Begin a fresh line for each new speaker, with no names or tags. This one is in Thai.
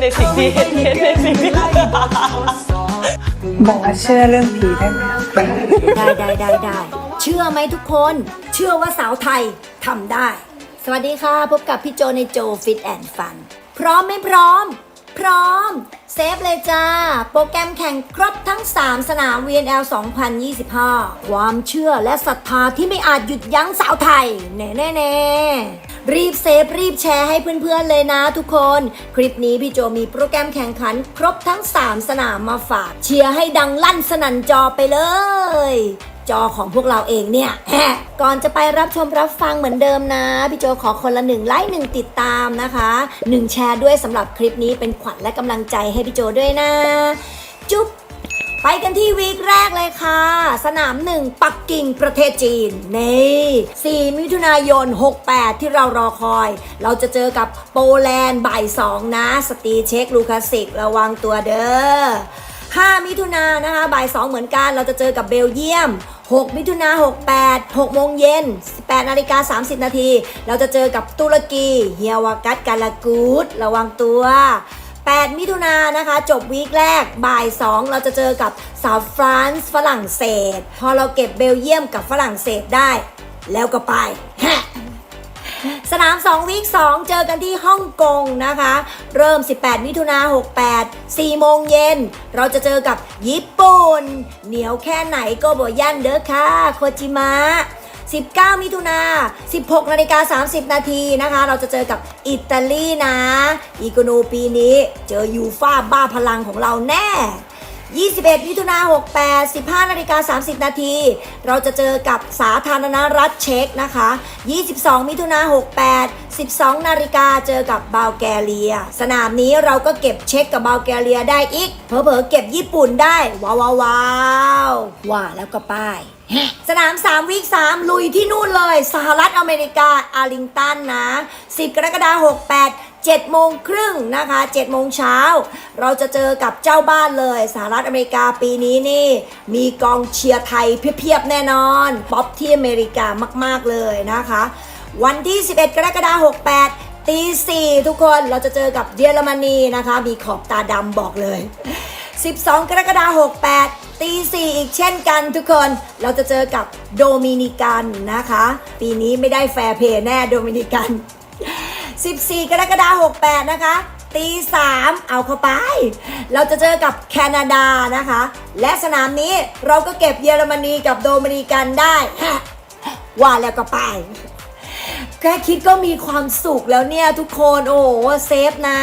ในสิ่งที่เห็นในสิ่งที่
บอกว่าเชื่อเรื่องผีได้ไหม
ได้ได้ได้ได้เชื่อไหมทุกคน เชื่อว่าสาวไทยทำได้ สวัสดีค่ะ พบกับพี่โจในโจฟิตแอนด์ฟัน พร้อมไม่พร้อม พร้อม เซฟเลยจ้า โปรแกรมแข่งครบทั้ง 3 สนาม VNL 2025 ความเชื่อและศรัทธาที่ไม่อาจหยุดยั้งสาวไทย แน่แน่ รีบเซฟรีบแชร์ให้เพื่อนๆเลยนะทุกคน คลิปนี้พี่โจมีโปรแกรมแข่งขัน ครบทั้ง 3 สนามมาฝาก เชียร์ให้ดังลั่นสนั่นจอไปเลย จอของพวกเราเองเนี่ย ก่อนจะไปรับชมรับฟังเหมือนเดิมนะ พี่โจขอคนละหนึ่งไลค์หนึ่งติดตามนะคะหนึ่งแชร์ด้วยสำหรับคลิปนี้เป็นขวัญและกำลังใจให้พี่โจด้วยนะ จุ๊บไปกันที่วีคแรกเลยค่ะ สนามหนึ่งปักกิ่งประเทศจีนนี่4มิถุนายน 68 ที่เรารอคอย เราจะเจอกับโปแลนด์บ่าย2นะ สตีเช็คลูคาสิกระวังตัวเด้อ5มิถุนายนนะคะบ่าย2เหมือนกันเราจะเจอกับเบลเยียม 6 มิถุนา68 6โมงเย็น 18นาฬิกา30 นาที เราจะเจอกับตุรกี เฮียวากัสกาลากูดระวังตัว 8 มิถุนายนนะคะ จบวีคแรกบ่าย 2 เราจะเจอกับสาวฟรานซ์ฝรั่งเศส พอเราเก็บเบลเยียมกับฝรั่งเศสได้ แล้วก็ไป สนาม 2 วีค 2 เจอกันที่ฮ่องกงนะคะ เริ่ม 18 มิถุนา68 4 โมงเย็น เราจะเจอกับญี่ปุ่น เหนียวแค่ไหนก็บ่ยันเด้อค่ะ โคจิมะ 19 มิถุนา16นาฬิกา30 นาทีนะคะ เราจะเจอกับอิตาลีนะ อีกโนปีนี้เจอยูฟ่าบ้าพลังของเราแน่ 21 มิถุนา68 15นาฬิกา30 นาที เราจะเจอกับสาธารณรัฐเช็กนะคะ 22 มิถุนา68 12 นาฬิกาเจอกับบัลแกเรีย สนามนี้เราก็เก็บเช็กกับบัลแกเรียได้อีก เผลอๆเก็บญี่ปุ่นได้ว้าวว้าวว้าวว่าแล้วก็ป้าย สนาม 3 วีค3 ลุยที่นู่นเลย สหรัฐอเมริกาอาริงตันนะ 10 กรกฎาคม68 7โมงครึ่งนะคะ7โมงเช้า เราจะเจอกับเจ้าบ้านเลยสหรัฐอเมริกาปีนี้นี่ มีกองเชียร์ไทยเพียบๆแน่นอนป๊อปที่อเมริกามากๆเลยนะคะ วันที่ 11 กรกฎาคม68ตีสี่ทุกคนเราจะเจอกับเยอรมนีนะคะ มีขอบตาดำบอกเลย 12 กรกฎาคม68ตีสี่อีกเช่นกันทุกคนเราจะเจอกับโดมินิกันนะคะ ปีนี้ไม่ได้แฟร์เพย์แน่โดมินิกัน 14 กรกฎาคม68 นะคะตีสามเอาเข้าไป เราจะเจอกับแคนาดานะคะ และสนามนี้เราก็เก็บเยอรมนีกับโดมินิกันได้ ว่าแล้วก็ไป แค่คิดก็มีความสุขแล้วเนี่ยทุกคน โอ้เซฟนะ